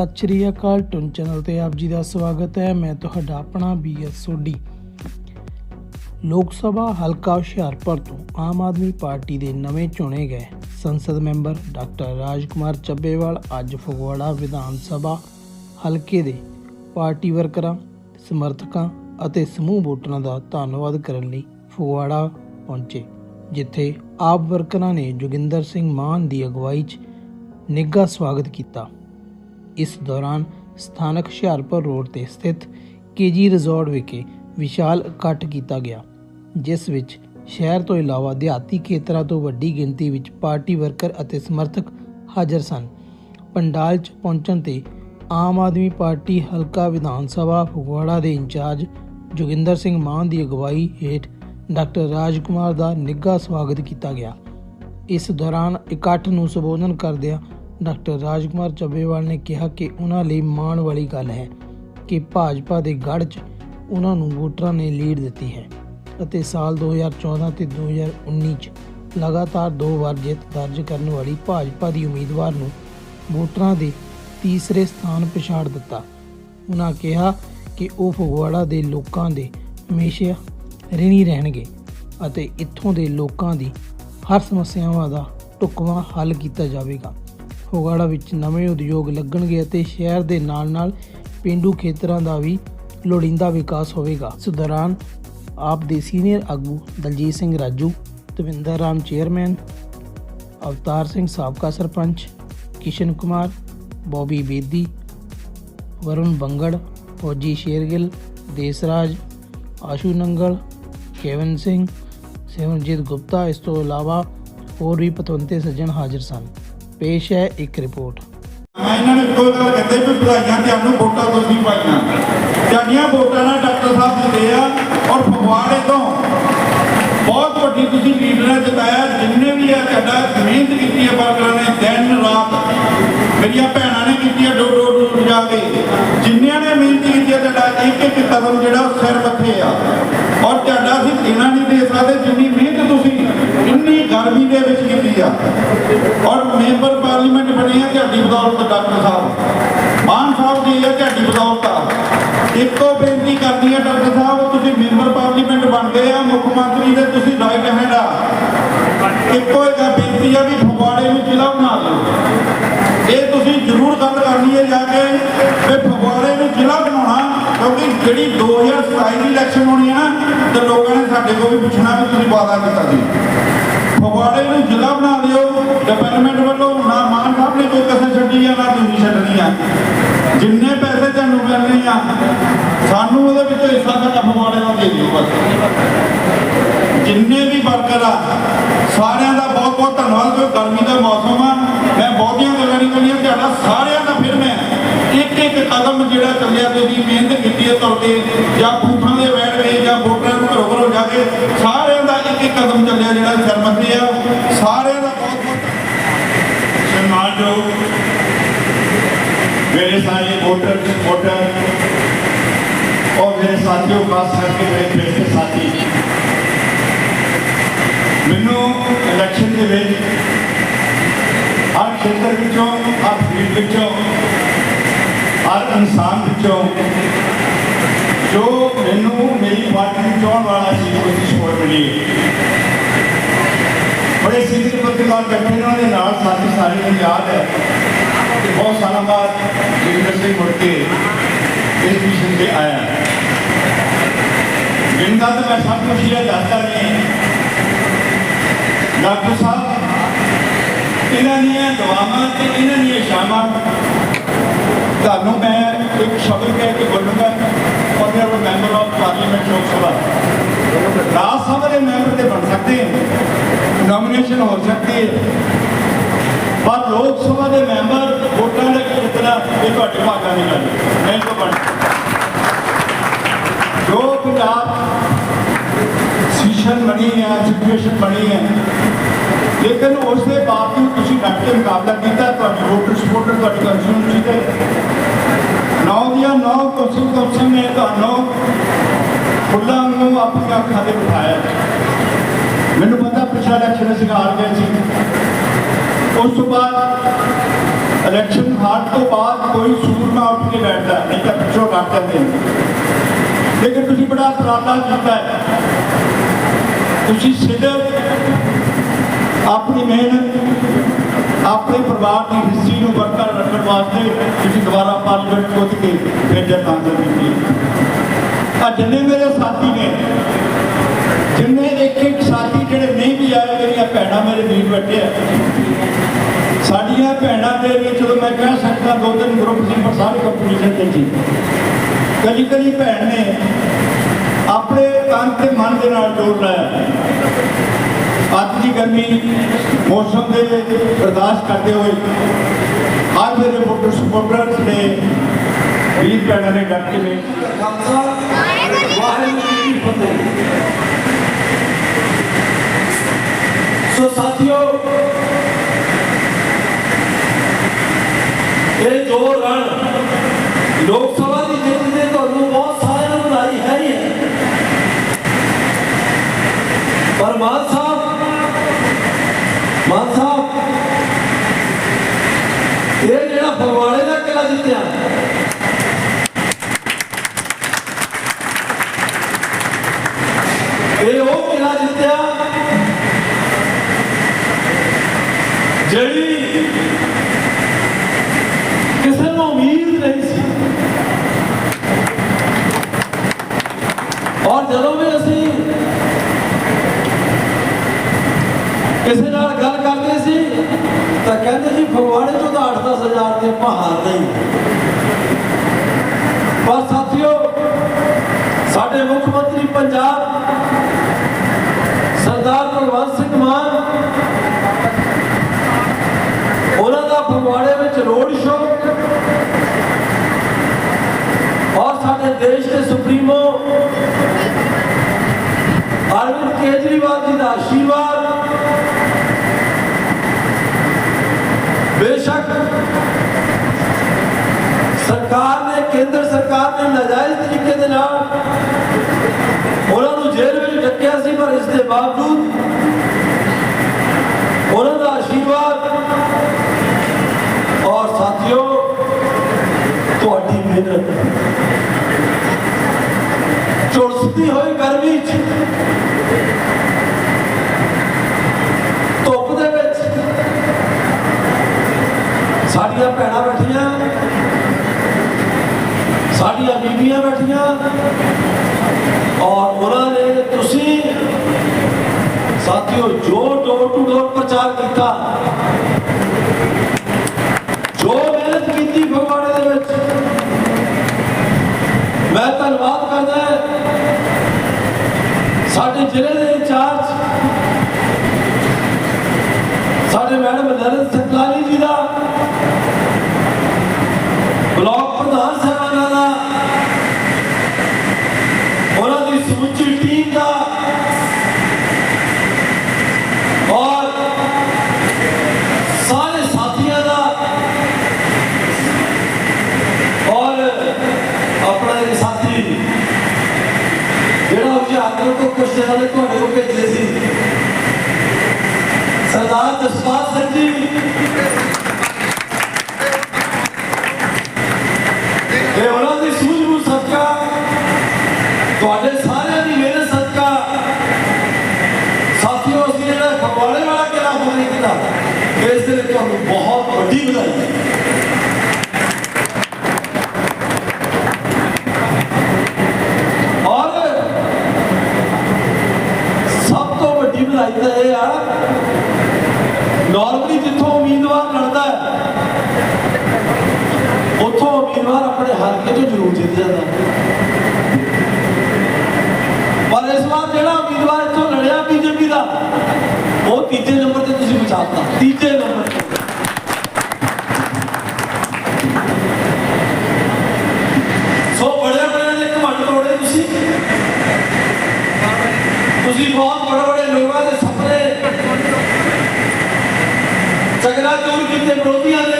ਸਤਿ ਸ਼੍ਰੀ ਅਕਾਲ ਟੁਨ ਚੈਨਲ ਤੇ ਆਪ ਜੀ ਦਾ ਸਵਾਗਤ ਹੈ। ਮੈਂ ਤੁਹਾਡਾ ਆਪਣਾ ਬੀਐਸ ਸੋਢੀ ਲੋਕ ਸਭਾ ਹਲਕਾ ਹੁਸ਼ਿਆਰਪੁਰ ਤੋਂ ਆਮ ਆਦਮੀ ਪਾਰਟੀ ਦੇ ਨਵੇਂ ਚੁਣੇ ਗਏ ਸੰਸਦ ਮੈਂਬਰ ਡਾਕਟਰ ਰਾਜਕੁਮਾਰ ਚੱਬੇਵਾਲ ਅੱਜ ਫਗਵਾੜਾ ਵਿਧਾਨ ਸਭਾ ਹਲਕੇ ਦੇ ਪਾਰਟੀ ਵਰਕਰਾਂ, ਸਮਰਥਕਾਂ ਅਤੇ ਸਮੂਹ ਵੋਟਰਾਂ ਦਾ ਧੰਨਵਾਦ ਕਰਨ ਲਈ ਫਗਵਾੜਾ ਪਹੁੰਚੇ, ਜਿੱਥੇ ਆਪ ਵਰਕਰਾਂ ਨੇ ਜੋਗਿੰਦਰ ਸਿੰਘ ਮਾਨ ਦੀ ਅਗਵਾਈ 'ਚ ਨਿੱਘਾ ਸਵਾਗਤ ਕੀਤਾ। ਇਸ ਦੌਰਾਨ ਸਥਾਨਕ ਹੁਸ਼ਿਆਰਪੁਰ ਰੋਡ ਤੇ ਸਥਿਤ ਕੇਜੀ ਰਿਜ਼ੋਰਟ ਵਿਖੇ ਵਿਸ਼ਾਲ ਇਕੱਠ ਕੀਤਾ ਗਿਆ, ਜਿਸ ਵਿੱਚ ਸ਼ਹਿਰ ਤੋਂ ਇਲਾਵਾ ਦਿਹਾਤੀ ਖੇਤਰਾਂ ਤੋਂ ਵੱਡੀ ਗਿਣਤੀ ਵਿੱਚ ਪਾਰਟੀ ਵਰਕਰ ਅਤੇ ਸਮਰਥਕ ਹਾਜ਼ਰ ਸਨ। ਪੰਡਾਲ 'ਚ ਪਹੁੰਚਣ ਤੇ ਆਮ ਆਦਮੀ ਪਾਰਟੀ ਹਲਕਾ ਵਿਧਾਨ ਸਭਾ ਫਗਵਾੜਾ ਦੇ ਇੰਚਾਰਜ ਜੋਗਿੰਦਰ ਸਿੰਘ ਮਾਨ ਦੀ ਅਗਵਾਈ ਹੇਠ ਡਾਕਟਰ ਰਾਜਕੁਮਾਰ ਦਾ ਨਿੱਘਾ ਸਵਾਗਤ ਕੀਤਾ ਗਿਆ। ਇਸ ਦੌਰਾਨ ਇਕੱਠ ਨੂੰ ਸੰਬੋਧਨ ਕਰਦਿਆਂ ਡਾਕਟਰ ਰਾਜਕੁਮਾਰ ਚੱਬੇਵਾਲ ਨੇ ਕਿਹਾ ਕਿ ਉਹਨਾਂ ਲਈ ਮਾਣ ਵਾਲੀ ਗੱਲ ਹੈ ਕਿ ਭਾਜਪਾ ਦੇ ਗੜ੍ਹ 'ਚ ਉਹਨਾਂ ਨੂੰ ਵੋਟਰਾਂ ਨੇ ਲੀਡ ਦਿੱਤੀ ਹੈ ਅਤੇ ਸਾਲ 2014 ਤੇ 2019 'ਚ ਲਗਾਤਾਰ ਦੋ ਵਾਰ ਜਿੱਤ ਦਰਜ ਕਰਨ ਵਾਲੀ ਭਾਜਪਾ ਦੀ ਉਮੀਦਵਾਰ ਨੂੰ ਵੋਟਰਾਂ ਦੇ ਤੀਸਰੇ ਸਥਾਨ ਪਛਾੜ ਦਿੱਤਾ। ਉਹਨਾਂ ਕਿਹਾ ਕਿ ਉਹ ਫਗਵਾੜਾ ਦੇ ਲੋਕਾਂ ਦੇ ਹਮੇਸ਼ਾ ਰਿਣੀ ਰਹਿਣਗੇ ਅਤੇ ਇੱਥੋਂ ਦੇ ਲੋਕਾਂ ਦੀ ਹਰ ਸਮੱਸਿਆਵਾਂ ਦਾ ਢੁਕਵਾਂ ਹੱਲ ਕੀਤਾ ਜਾਵੇਗਾ। ਫਗਵਾੜਾ ਵਿੱਚ ਨਵੇਂ ਉਦਯੋਗ ਲੱਗਣਗੇ ਅਤੇ ਸ਼ਹਿਰ ਦੇ ਨਾਲ-ਨਾਲ ਪਿੰਡੂ ਖੇਤਰਾਂ ਦਾ ਵੀ ਲੋੜੀਂਦਾ ਵਿਕਾਸ ਹੋਵੇਗਾ। ਇਸ ਦੌਰਾਨ ਆਪ ਦੇ ਸੀਨੀਅਰ ਆਗੂ ਦਲਜੀਤ ਸਿੰਘ ਰਾਜੂ ਤਵਿੰਦਰ ਰਾਮ ਚੇਅਰਮੈਨ, ਅਵਤਾਰ ਸਿੰਘ ਸਾਬਕਾ ਸਰਪੰਚ, ਕਿਸ਼ਨ ਕੁਮਾਰ, ਬੋਬੀ ਬੇਦੀ, ਵਰੁਣ ਬੰਗੜ, ਫੌਜੀ ਸ਼ੇਰਗਿੱਲ, ਦੇਸਰਾਜ, ਆਸ਼ੂ ਨੰਗਲ, ਕੇਵਨ ਸਿੰਘ ਸਿਮਰਜੀਤ ਗੁਪਤਾ। ਇਸ ਤੋਂ ਇਲਾਵਾ ਹੋਰ ਵੀ ਪਤਵੰਤੇ ਸੱਜਣ ਹਾਜ਼ਰ ਸਨ। ਪੇਸ਼ ਹੈ ਇੱਕ ਰਿਪੋਰਟ। ਮੈਂ ਇਹਨਾਂ ਨੇ ਇੱਕੋ ਗੱਲ ਕਹਿੰਦੇ ਵੀ ਵਧਾਈਆਂ ਤੁਹਾਨੂੰ ਵੋਟਾਂ ਤੁਸੀਂ ਪਾਈਆਂ। ਤੁਹਾਡੀਆਂ ਵੋਟਾਂ ਨਾਲ ਡਾਕਟਰ ਸਾਹਿਬ ਜਿੱਤੇ ਆ ਔਰ ਫਗਵਾੜੇ ਤੋਂ ਬਹੁਤ ਵੱਡੀ ਤੁਸੀਂ ਲੀਡਰਾਂ ਜਿਤਾਇਆ, ਜਿੰਨੇ ਵੀ ਆ ਤੁਹਾਡਾ ਮਿਹਨਤ ਕੀਤੀ ਹੈ ਵਰਕਰਾਂ ਨੇ, ਦਿਨ, ਰਾਤ ਮੇਰੀਆਂ ਭੈਣਾਂ ਨੇ ਕੀਤੀ ਹੈ ਡੋਰ ਡੋਰ ਡੋਰ ਜਾ ਕੇ। ਜਿੰਨਿਆਂ ਨੇ ਮਿਹਨਤ ਕੀਤੀ ਹੈ ਤੁਹਾਡਾ ਇੱਕ ਇੱਕ ਕਦਮ ਜਿਹੜਾ ਉਹ ਸਿਰ ਮੱਥੇ ਆ। 11ਵੀਂ ਦੇ ਵਿੱਚ ਕੀਤੀ ਆ। ਔਰ ਮੈਂਬਰ ਪਾਰਲੀਮੈਂਟ ਬਣੇ ਆ ਝਾੜੀ ਬਦੌਲਤ ਡਾਕਟਰ ਸਾਹਿਬ। ਮਾਨ ਸਾਹਿਬ ਦੀ ਇਹ ਝਾੜੀ ਬਦੌਲਤ ਆ। ਇੱਕੋ ਬੇਨਤੀ ਕਰਦੀ ਆ ਡਾਕਟਰ ਸਾਹਿਬ, ਤੁਸੀਂ ਮੈਂਬਰ ਪਾਰਲੀਮੈਂਟ ਬਣ ਗਏ ਆ, ਮੁੱਖ ਮੰਤਰੀ ਦੇ ਤੁਸੀਂ ਰਾਈਟ ਹੈਂਡ ਆ। ਇੱਕੋ ਇੱਕ ਬੇਨਤੀ ਆ ਵੀ ਫਗਵਾੜੇ ਨੂੰ ਜ਼ਿਲ੍ਹਾ ਬਣਾ ਲਓ ਇਹ ਤੁਸੀਂ ਜ਼ਰੂਰ ਗੱਲ ਕਰਨੀ ਹੈ ਜਾ ਕੇ ਫਗਵਾੜੇ ਨੂੰ ਜ਼ਿਲ੍ਹਾ ਜਿਹੜੀ 2027 ਦੀ ਇਲੈਕਸ਼ਨ ਹੋਣੀ ਹੈ ਨਾ, ਤੇ ਲੋਕਾਂ ਨੇ ਸਾਡੇ ਕੋਲ ਵੀ ਪੁੱਛਣਾ ਵੀ ਤੁਸੀਂ ਵਾਅਦਾ ਕੀਤਾ ਸੀ। ਫਗਵਾੜੇ ਨੂੰ ਜ਼ਿਲ੍ਹਾ ਬਣਾ ਦਿਓ ਡਿਵੈਲਪਮੈਂਟ ਵੱਲੋਂ ਨਾ ਮਾਨ ਸਾਹਿਬ ਨੇ ਕੋਈ ਕਸਰ ਛੱਡੀ ਆ, ਨਾ ਤੁਸੀਂ ਛੱਡਣੀ ਆ। ਜਿੰਨੇ ਪੈਸੇ ਤੁਹਾਨੂੰ ਮਿਲਣੇ ਆ, ਸਾਨੂੰ ਉਹਦੇ ਵਿੱਚੋਂ ਹਿੱਸਾ ਸਾਡਾ ਫਗਵਾੜੇ ਦਾ ਦੇ ਦਿਓ ਬਸ। ਜਿੰਨੇ ਵੀ ਵਰਕਰ ਆ, ਸਾਰਿਆਂ ਦਾ ਬਹੁਤ ਬਹੁਤ ਧੰਨਵਾਦ, ਕਿਉਂਕਿ ਗਰਮੀ ਦਾ ਮੌਸਮ ਆ, ਮੈਂ ਬਹੁਤੀਆਂ ਗੱਲਾਂ ਨਹੀਂ ਕਰਨੀਆਂ, ਤੁਹਾਡਾ ਸਾਰਿਆਂ ਦਾ ਫਿਰ ਮੈਂ ਇੱਕ ਇੱਕ ਕਦਮ ਜਿਹੜਾ ਚੱਲਿਆ, ਤੁਸੀਂ ਮਿਹਨਤ ਤੌਰ ਜਾਂ ਫੂਠਾਂ ਦੇ ਵੈਣ ਵਿੱਚ ਜਾਂ ਵੋਟਰਾਂ ਨੂੰ ਘਰੋਂ ਘਰੋਂ ਜਾ ਕੇ ਸਾਰਿਆਂ ਦਾ ਇੱਕ ਇੱਕ ਕਦਮ ਚੱਲਿਆ ਜਿਹੜਾ ਸਰਮੰਤਰੀ ਆ। ਸਾਰਿਆਂ ਦਾ ਬਹੁਤ ਬਹੁਤ ਸਨਮਾਨਯੋਗ ਮੇਰੇ ਸਾਰੇ ਵੋਟਰ ਵੋਟਰ ਔਰ ਮੇਰੇ ਸਾਥੀਓ, ਖਾਸ ਕਰਕੇ ਮੇਰੇ ਪਿੰਡ ਸਾਥੀ। ਮੈਨੂੰ ਇਲੈਕਸ਼ਨ ਦੇ ਵਿੱਚ ਹਰ ਖੇਤਰ ਵਿੱਚੋਂ, ਹਰ ਫੀਲਡ ਵਿੱਚੋਂ, ਹਰ ਇਨਸਾਨ ਵਿੱਚੋਂ ਜੋ ਮੈਨੂੰ ਮੇਰੀ ਪਾਰਟੀ ਨੂੰ ਚਾਹਣ ਵਾਲਾ ਸੀ ਉਹ ਸਪੋਰਟ ਮਿਲੀ। ਬੜੇ ਸੀਨੀਅਰ ਪੱਤਰਕਾਰ ਬੈਠੇ ਉਹਨਾਂ ਦੇ ਨਾਲ ਸਾਥੀ ਸਾਰੇ ਨੂੰ ਯਾਦ ਹੈ ਕਿ ਬਹੁਤ ਸਾਲਾਂ ਬਾਅਦ ਜੋਗਿੰਦਰ ਸਿੰਘ ਮੁੜ ਕੇ ਇਸ ਮਿਸ਼ਨ ਤੇ ਆਇਆ। ਜਿੰਦਾ ਤਾਂ ਮੈਂ ਸਭ ਕੁਝ ਇਹ ਦੱਸਦਾ ਨਹੀਂ। ਡਾਕਟਰ ਸਾਹਿਬ, ਇਹਨਾਂ ਦੀਆਂ ਦੁਆਵਾਂ ਤੇ ਇਹਨਾਂ ਦੀਆਂ ਸ਼ਾਮਾਂ। ਤੁਹਾਨੂੰ ਮੈਂ ਇੱਕ ਸ਼ਬਦ ਕਹਿ ਕੇ ਬੋਲੂੰਗਾ। Honourable member of parliament Lok Sabha. Raj ਸਭਾ ਦੇ ਮੈਂਬਰ ਤੇ ਬਣ ਸਕਦੇ ਹੈ ਨੋਮੀਨੇਸ਼ਨ ਹੋ ਸਕਦੀ ਹੈ ਪਰ ਲੋਕ ਸਭਾ ਦੇ ਮੈਂਬਰ ਵੋਟਾਂ ਦੇ ਜਿੱਤਣਾ ਇਹ ਤੁਹਾਡੇ ਭਾਗਾਂ ਦੀ ਗੱਲ ਨਹੀਂ ਤਾਂ ਬਣ ਜੋ ਪੰਜਾਬ ਸਿਚੁਏਸ਼ਨ ਬਣੀ ਹੈ ਸਿਚੁਏਸ਼ਨ ਬਣੀ ਹੈ ਲੇਕਿਨ ਉਸ ਦੇ ਬਾਵਜੂਦ ਤੁਸੀਂ ਡਟ ਕੇ ਮੁਕਾਬਲਾ ਕੀਤਾ, ਤੁਹਾਡੀ ਵੋਟਰ ਸਪੋਰਟਰ ਤੁਹਾਡੀ ਕੰਸਟੀਟਿਊਂਸੀ ਤੇ। ਦੀਆਂ ਨੌ ਕੁਰਸੀ ਕਮਿਸ਼ਨ ਨੇ। ਤੁਹਾਨੂੰ ਫੁੱਲਾਂ ਨੂੰ ਆਪਣੀਆਂ ਅੱਖਾਂ ਤੇ ਬਿਠਾਇਆ। ਮੈਨੂੰ ਪਤਾ ਪਿਛਲਾ ਇਲੈਕਸ਼ਨ ਅਸੀਂ ਗਏ ਸੀ ਉਸ ਤੋਂ ਬਾਅਦ ਇਲੈਕਸ਼ਨ ਹਾਰ ਤੋਂ ਬਾਅਦ ਕੋਈ ਸੂਰਮਾ ਉੱਠ ਕੇ ਬੈਠਦਾ, ਨਹੀਂ ਤਾਂ ਪਿੱਛੋਂ ਕੱਟ ਜਾਂਦੇ ਲੇਕਿਨ ਤੁਸੀਂ ਬੜਾ ਉਪਰਾਲਾ ਕੀਤਾ ਤੁਸੀਂ ਸਿਰਫ ਆਪਣੀ ਮਿਹਨਤ ਆਪਣੇ ਪਰਿਵਾਰ ਦੀ ਹਿੱਸੀ ਨੂੰ ਬਰਕਰਾਰ ਰੱਖਣ ਵਾਸਤੇ ਤੁਸੀਂ ਦੁਬਾਰਾ ਪਾਰਲੀਮੈਂਟ ਪੁੱਜ ਕੇ ਫਿਰ ਜਨ ਕੀਤੀ ਆ ਜਿੰਨੇ ਮੇਰੇ ਸਾਥੀ ਨੇ, ਜਿੰਨੇ ਇੱਕ ਇੱਕ ਸਾਥੀ ਜਿਹੜੇ ਨਹੀਂ ਵੀ ਆਏ, ਮੇਰੀਆਂ ਭੈਣਾਂ ਮੇਰੇ ਵੀਰ ਬੈਠੇ ਆ। ਸਾਡੀਆਂ ਭੈਣਾਂ ਦੇ ਵਿੱਚ ਚਲੋ ਮੈਂ ਕਹਿ ਸਕਦਾ, ਦੋ ਤਿੰਨ ਗਰੁੱਪ ਸੀ, ਪਰ ਸਾਰੇ ਕੰਪੀਟੀਸ਼ਨ ਤੇ ਸੀ। ਕਦੀ ਕਦੀ ਭੈਣ ਨੇ ਆਪਣੇ ਤਨ ਤੇ ਮਨ ਦੇ ਨਾਲ ਜੋੜ ਲਾਇਆ। ਗਰਮੀ ਮੌਸਮ ਦੇ ਬਰਦਾਸ਼ਤ ਕਰਦੇ ਹੋਏ ਅੱਜ ਮੇਰੇ ਵੋਟਰ ਸਪੋਰਟਰਸ ਨੇ ਵੀਰ ਭੈਣਾਂ ਨੇ ਡਟ ਕੇ ਨੇ ਸੋ ਸਾਥੀਓ, ਇਹ ਜੋ ਰਣ ਲੋਕ ਸਭਾ ਦੀ ਜਿੱਤ ਦੇ ਤੁਹਾਨੂੰ ਬਹੁਤ ਸਾਰਿਆਂ ਨੂੰ ਵਧਾਈ ਹੈ ਹੀ ਹੈ ਪਰ ਮਾਨ ਸਾਹਿਬ ਮਾਨ ਸਾਹਿਬ ਇਹ ਜਿਹੜਾ ਫਗਵਾੜੇ ਦਾ ਕਿਲਾ ਜਿੱਤਿਆ ਇਹ ਉਹ ਕਿਲਾ ਜਿੱਤਿਆ ਜਿਹੜੀ ਕਿਸੇ ਨੂੰ ਉਮੀਦ ਨਹੀਂ ਸੀ। ਔਰ ਜਦੋਂ ਵੀ ਅਸੀਂ ਕਿਸੇ ਨਾਲ ਗੱਲ ਕਰਦੇ ਸੀ, ਤਾਂ ਕਹਿੰਦੇ ਜੀ, ਫਗਵਾੜੇ ਤੋਂ ਤਾਂ 8-10 ਨਹੀਂ ਪਰ ਸਾਥੀਓ, ਸਾਡੇ ਮੁੱਖ ਮੰਤਰੀ ਪੰਜਾਬ, ਸਰਦਾਰ ਭਗਵੰਤ ਸਿੰਘ ਮਾਨ, ਉਹਨਾਂ ਦਾ ਫਗਵਾੜੇ ਵਿੱਚ ਰੋਡ ਸ਼ੋਅ ਔਰ ਸਾਡੇ ਦੇਸ਼ ਦੇ ਸੁਪਰੀਮੋ, ਅਰਵਿੰਦ ਕੇਜਰੀਵਾਲ ਜੀ ਦਾ ਆਸ਼ੀਰਵਾਦ, ਬੇਸ਼ੱਕ ਸਰਕਾਰ ਨੇ, ਕੇਂਦਰ ਸਰਕਾਰ ਨੇ ਨਾਜਾਇਜ਼ ਤਰੀਕੇ ਦੇ ਨਾਲ ਉਹਨਾਂ ਨੂੰ ਜੇਲ੍ਹ ਵਿੱਚ ਡੱਕਿਆ ਸੀ, ਪਰ ਇਸ ਦੇ ਬਾਵਜੂਦ ਉਹਨਾਂ ਦਾ ਆਸ਼ੀਰਵਾਦ ਔਰ ਸਾਥੀਓ, ਤੁਹਾਡੀ ਮਿਹਨਤ। ਝੁਲਸਦੀ ਹੋਈ ਗਰਮੀ 'ਚ, ਧੁੱਪ ਦੇ ਵਿੱਚ ਸਾਡੀਆਂ ਭੈਣਾਂ ਬੈਠੀਆਂ ਸਾਡੀਆਂ ਬੀਬੀਆਂ ਬੈਠੀਆਂ। ਔਰ ਉਹਨਾਂ ਨੇ ਤੁਸੀਂ ਸਾਥੀਓ ਜੋ ਡੋਰ ਟੂ ਡੋਰ ਪ੍ਰਚਾਰ ਕੀਤਾ, ਜੋ ਮਿਹਨਤ ਕੀਤੀ ਫਗਵਾੜੇ ਦੇ ਵਿੱਚ, ਮੈਂ ਧੰਨਵਾਦ ਕਰਦਾ ਸਾਡੇ ਜ਼ਿਲ੍ਹੇ ਦੇ ਇੰਚਾਰਜ, ਸਾਡੇ ਮੈਡਮ ਨਰਿੰਦਰ ਸਤਲਾਨੀ ਜੀ ਦਾ, ਬਲਾਕ ਪ੍ਰਧਾਨ ਸਾਹਿਬਾਨਾਂ ਦਾ ਉਹਨਾਂ ਦੀ ਸਮੁੱਚੀ ਟੀਮ ਦਾ ਔਰ ਸਾਰੇ ਸਾਥੀਆਂ ਦਾ ਔਰ ਆਪਣਾ ਇਹ ਸਾਥੀ ਜਿਹੜਾ ਤੋਂ ਕੁਝ ਦਿਨਾਂ ਦੇ ਤੁਹਾਡੇ ਕੋਲ ਭੇਜੇ ਸੀ। ਸਰਦਾਰ ਜਸਪਾਲ ਸਿੰਘ ਜੀ। ਤੇ ਉਹਨਾਂ ਦੀ ਸੂਝ-ਬੂਝ ਸਦਕਾ ਤੁਹਾਡੇ ਸਾਰਿਆਂ ਦੀ ਮਿਹਨਤ ਸਦਕਾ ਸਾਥੀਓ ਅਸੀਂ ਜਿਹੜਾ ਫਗਵਾੜੇ ਵਾਲਾ ਕਿਲਾ ਹੋਣੇ ਕੀਤਾ ਇਸ ਦੇ ਲਈ ਤੁਹਾਨੂੰ ਬਹੁਤ ਵੱਡੀ ਵਧਾਈ ਹੈ। ਔਰ ਸਭ ਤੋਂ ਵੱਡੀ ਵਧਾਈ ਤਾਂ ਇਹ ਆ, ਨਾਰਮਲੀ ਜਿੱਥੋਂ ਉਮੀਦਵਾਰ ਲੜਦਾ ਹੈ, ਉੱਥੋਂ ਉਮੀਦਵਾਰ ਆਪਣੇ ਹਲਕੇ ਤੋਂ ਜ਼ਰੂਰ ਜਿੱਤ ਜਾਂਦਾ ਪਰ ਇਸ ਵਾਰ ਜਿਹੜਾ ਉਮੀਦਵਾਰ ਇੱਥੋਂ ਲੜਿਆ ਬੀਜੇਪੀ ਦਾ, ਉਹ ਤੀਜੇ ਨੰਬਰ ਤੇ ਤੁਸੀਂ ਬਚਾਤਾ ਤੀਜੇ ਨੰਬਰ ਤੇ ਸੋ ਬੜੇ ਬੜੇ ਦੇ ਘਮੰਡ ਤੋੜੇ ਤੁਸੀਂ ਤੁਸੀਂ ਬਹੁਤ ਬੜੇ ਬੜੇ ਲੋਕਾਂ ਦੇ ਸੁਪਨੇ ਚਗਲਾ ਚੋਰ ਕੀਤੇ ਵਿਰੋਧੀਆਂ ਦੇ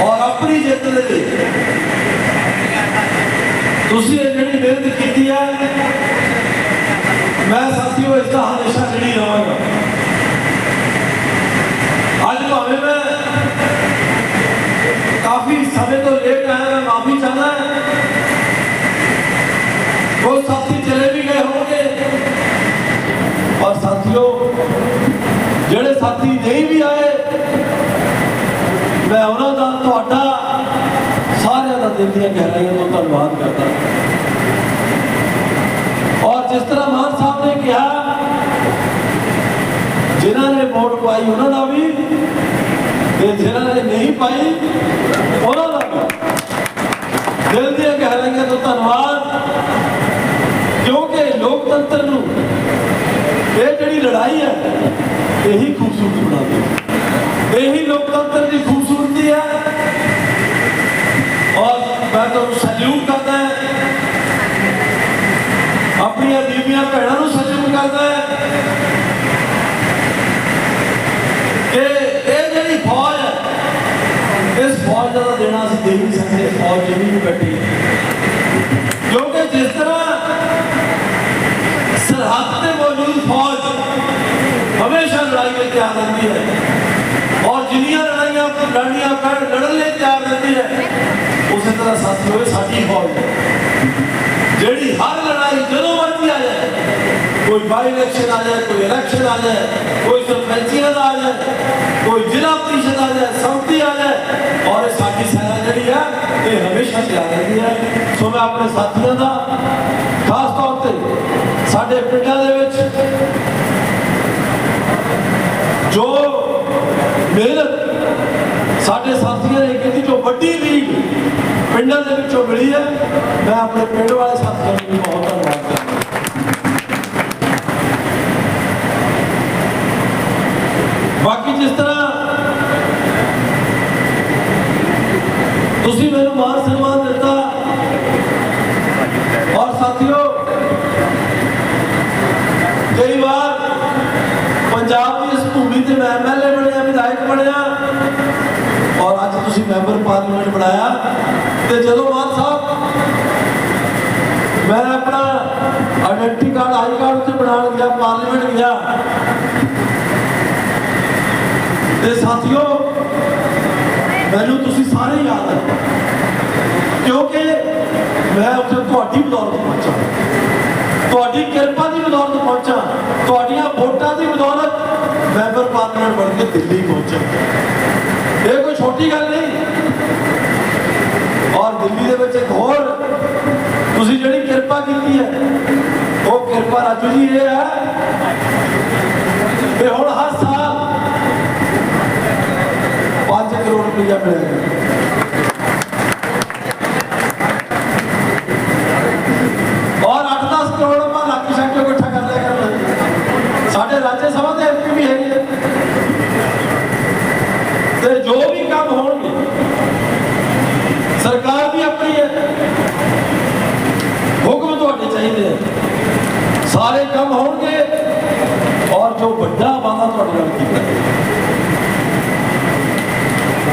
ਔਰ ਆਪਣੀ ਜਿੱਤ ਦੇ ਲਈ। ਤੁਸੀਂ ਇਹ ਜਿਹੜੀ ਮਿਹਨਤ ਕੀਤੀ ਹੈ ਮੈਂ ਸਾਥੀਓ, ਇਸ ਦਾ ਹਮੇਸ਼ਾ ਜਿਹੜੀ ਰਹਾਂਗਾ। ਅੱਜ ਭਾਵੇਂ ਮੈਂ ਕਾਫੀ ਸਮੇਂ ਤੋਂ ਲੇਟ ਆਇਆ, ਮੈਂ ਮਾਫੀ ਚਾਹਨਾ ਉਹ ਸਾਥੀ ਚਲੇ ਵੀ ਗਏ ਹੋਣਗੇ। ਔਰ ਸਾਥੀਓ, ਜਿਹੜੇ ਸਾਥੀ ਨਹੀਂ ਵੀ ਆਏ, ਮੈਂ ਉਹਨਾਂ ਦਾ ਤੁਹਾਡਾ ਦਿਲ ਦੀਆਂ ਗਹਿਰਾਈਆਂ ਤੋਂ ਧੰਨਵਾਦ ਕਰਦਾ। ਔਰ ਜਿਸ ਤਰ੍ਹਾਂ ਮਾਨ ਸਾਹਿਬ ਨੇ ਕਿਹਾ, ਜਿਨ੍ਹਾਂ ਨੇ ਵੋਟ ਪਾਈ, ਉਹਨਾਂ ਦਾ ਵੀ, ਤੇ ਜਿਨ੍ਹਾਂ ਨੇ ਨਹੀਂ ਪਾਈ, ਉਹਨਾਂ ਦਾ ਵੀ। ਦਿਲ ਦੀਆਂ ਗਹਿਰਾਈਆਂ ਤੋਂ ਧੰਨਵਾਦ, ਕਿਉਂਕਿ ਲੋਕਤੰਤਰ ਨੂੰ, ਇਹ ਜਿਹੜੀ ਲੜਾਈ ਹੈ ਇਹੀ ਖੂਬਸੂਰਤ ਬਣਾਉਂਦੀ ਹੈ ਇਹੀ ਲੋਕਤੰਤਰ ਦੀ ਖੂਬਸੂਰਤੀ ਹੈ ਔਰ ਮੈਂ ਤੁਹਾਨੂੰ ਸੈਲੂਟ ਕਰਦਾ ਹਾਂ ਆਪਣੀਆਂ ਬੀਬੀਆਂ ਭੈਣਾਂ ਨੂੰ ਸੈਲੂਟ ਕਰਦਾ ਹਾਂ ਕਿ ਇਹ ਜਿਹੜੀ ਫੌਜ ਹੈ ਇਸ ਫੌਜ ਦਾ ਤਾਂ ਦੇਣਾ ਅਸੀਂ ਦੇ ਨਹੀਂ ਸਕਦੇ ਫੌਜ ਜਿਹੜੀ ਵੀ ਬੈਠੀ ਹੈ ਕਿਉਂਕਿ ਜਿਸ ਤਰ੍ਹਾਂ ਸਰਹੱਦ ਤੇ ਮੌਜੂਦ ਫੌਜ ਹਮੇਸ਼ਾ ਲੜਾਈ ਲਈ ਤਿਆਰ ਰਹਿੰਦੀ ਹੈ ਔਰ ਜਿੰਨੀਆਂ ਲੜਾਈਆਂ ਲੜਨੀਆਂ ਪੈਣ ਲੜਨ ਲਈ ਤਿਆਰ ਰਹਿੰਦੀ ਹੈ ਉਸੇ ਤਰ੍ਹਾਂ ਸਾਥੀ ਹੋਏ ਸਾਡੀ ਫੌਜ ਹੈ ਜਿਹੜੀ ਹਰ ਲੜਾਈ ਜਦੋਂ ਮਰਜ਼ੀ ਆ ਜਾਏ ਕੋਈ ਬਾਈ ਇਲੈਕਸ਼ਨ ਆ ਜਾਏ, ਕੋਈ ਇਲੈਕਸ਼ਨ ਆ ਜਾਏ, ਕੋਈ ਸਰਪੰਚੀਆਂ ਦਾ ਆ ਜਾਏ, ਕੋਈ ਜ਼ਿਲ੍ਹਾ ਪ੍ਰੀਸ਼ਦ ਆ ਜਾਏ ਸੰਮਤੀ ਆ ਜਾਏ, ਔਰ ਸਾਡੀ ਸੈਨਾ ਜਿਹੜੀ ਆ ਇਹ ਹਮੇਸ਼ਾ ਤਿਆਰ ਰਹਿੰਦੀ ਹੈ। ਸੋ ਮੈਂ ਆਪਣੇ ਸਾਥੀਆਂ ਦਾ ਖਾਸ ਤੌਰ ਤੇ ਸਾਡੇ ਪਿੰਡਾਂ ਦੇ ਵਿੱਚ ਜੋ ਮਿਹਨਤ ਸਾਡੇ ਸਾਥੀਆਂ ਨੇ ਕੀਤੀ, ਜੋ ਵੱਡੀ ਲੀਡ ਪਿੰਡਾਂ ਦੇ ਵਿੱਚੋਂ ਮਿਲੀ ਹੈ, ਮੈਂ ਆਪਣੇ ਪਿੰਡ ਵਾਲੇ ਸਾਥੀਆਂ ਨੂੰ ਵੀ ਬਹੁਤ ਧੰਨਵਾਦ ਕਰਦਾ ਬਾਕੀ ਜਿਸ ਤਰ੍ਹਾਂ ਤੁਸੀਂ ਮੈਨੂੰ ਮਾਨ ਸਨਮਾਨ ਦਿੱਤਾ। ਔਰ ਸਾਥੀਓ, ਕਈ ਵਾਰ ਪੰਜਾਬ ਦੀ ਇਸ ਭੂਮੀ ਤੇ ਮੈਂ ਐਮਐਲਏ ਬਣਿਆ, ਵਿਧਾਇਕ ਬਣਿਆ, ਔਰ ਅੱਜ ਤੁਸੀਂ ਮੈਂਬਰ ਪਾਰਲੀਮੈਂਟ ਬਣਾਇਆ। ਤੇ ਜਦੋਂ ਮਾਨ ਸਾਹਿਬ, ਮੈਂ ਆਪਣਾ ਆਇਡੈਂਟੀ ਕਾਰਡ ਆਈ ਕਾਰਡ ਉੱਤੇ ਬਣਾਉਣ ਗਿਆ, ਪਾਰਲੀਮੈਂਟ ਗਿਆ ਤੇ ਸਾਥੀਓ, ਮੈਨੂੰ ਤੁਸੀਂ ਸਾਰੇ ਯਾਦ ਹੈ ਕਿਉਂਕਿ ਮੈਂ ਉੱਥੇ ਤੁਹਾਡੀ ਬਦੌਲਤ ਪਹੁੰਚਾ। ਤੁਹਾਡੀ ਕਿਰਪਾ ਦੀ ਬਦੌਲਤ ਪਹੁੰਚਾ। ਤੁਹਾਡੀਆਂ ਵੋਟਾਂ ਦੀ ਬਦੌਲਤ ਮੈਂਬਰ ਪਾਰਲੀਮੈਂਟ ਬਣ ਕੇ ਦਿੱਲੀ ਪਹੁੰਚਾ ਇਹ ਕੋਈ ਛੋਟੀ ਗੱਲ ਨਹੀਂ। ਔਰ ਦਿੱਲੀ ਦੇ ਵਿੱਚ ਇੱਕ ਹੋਰ ਤੁਸੀਂ ਜਿਹੜੀ ਕਿਰਪਾ ਕੀਤੀ ਹੈ, ਉਹ ਕਿਰਪਾ ਰਾਜੂ ਜੀ, ਇਹ ਹੈ ਕਿ ਹੁਣ ਹਰ ਸਾਲ Ilha Branca.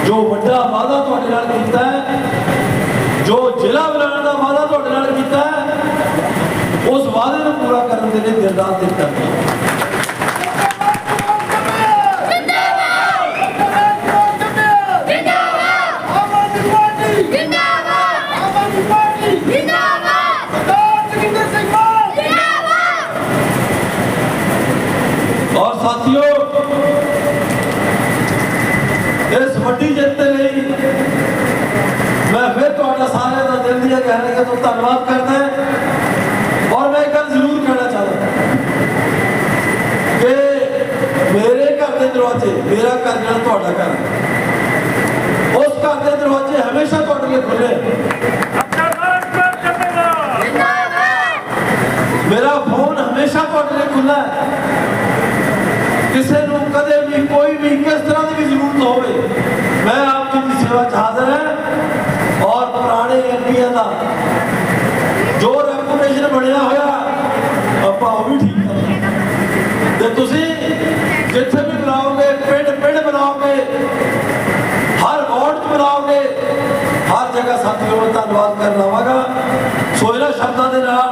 ਜੋ ਵੱਡਾ ਵਾਅਦਾ ਤੁਹਾਡੇ ਨਾਲ ਕੀਤਾ ਹੈ ਜੋ ਜ਼ਿਲ੍ਹਾ ਬਣਾਉਣ ਦਾ ਵਾਅਦਾ ਤੁਹਾਡੇ ਨਾਲ ਕੀਤਾ ਹੈ ਉਸ ਵਾਅਦੇ ਨੂੰ ਪੂਰਾ ਕਰਨ ਦੇ ਲਈ ਦਿਨ ਰਾਤ ਇੱਕ ਕਰਦੇ ਹਾਂ ਔਰ ਸਾਥੀਓ ਇਸ ਵੱਡੀ ਜਿੱਤ ਦੇ ਲਈ ਮੈਂ ਫਿਰ ਤੁਹਾਡਾ ਸਾਰਿਆਂ ਦਾ ਦਿਲ ਦੀਆਂ ਗਹਿਰਾਈਆਂ ਤੋਂ ਧੰਨਵਾਦ ਕਰਦਾ ਹਾਂ ਔਰ ਮੈਂ ਇੱਕ ਗੱਲ ਜ਼ਰੂਰ ਕਹਿਣਾ ਚਾਹੁੰਦਾ ਕਿ ਮੇਰੇ ਘਰ ਦੇ ਦਰਵਾਜ਼ੇ ਮੇਰਾ ਘਰ ਜਿਹੜਾ ਤੁਹਾਡਾ ਘਰ ਹੈ, ਉਸ ਘਰ ਦੇ ਦਰਵਾਜ਼ੇ ਹਮੇਸ਼ਾ ਤੁਹਾਡੇ ਲਈ ਖੁੱਲੇ ਮੇਰਾ ਫੋਨ ਹਮੇਸ਼ਾ ਤੁਹਾਡੇ ਲਈ ਖੁੱਲਾ ਹੈ ਕਿਸੇ ਨੂੰ ਕਦੇ ਵੀ ਕੋਈ ਵੀ ਕਿਸ ਤਰ੍ਹਾਂ ਦੀ ਵੀ ਜ਼ਰੂਰਤ ਹੋਵੇ। ਮੈਂ ਆਪ ਜੀ ਦੀ ਸੇਵਾ 'ਚ ਹਾਜ਼ਰ ਹਾਂ ਔਰ ਪੁਰਾਣੇ ਐਮਪੀਆਂ ਦਾ ਜੋ ਰੈਪੂਟੇਸ਼ਨ ਬਣਿਆ ਹੋਇਆ, ਆਪਾਂ ਉਹ ਵੀ ਠੀਕ ਕਰਾਂਗੇ ਤੇ ਤੁਸੀਂ ਜਿੱਥੇ ਵੀ ਬੁਲਾਓਗੇ ਪਿੰਡ ਪਿੰਡ ਬਣਾਓਗੇ ਹਰ ਵਾਰਡ 'ਚ ਬੁਲਾਓਗੇ, ਹਰ ਜਗ੍ਹਾ ਸਾਥੀਓ ਧੰਨਵਾਦ ਕਰਨ ਆਵਾਂਗਾ। ਸੋ ਇਹਨਾਂ ਸ਼ਬਦਾਂ ਦੇ ਨਾਲ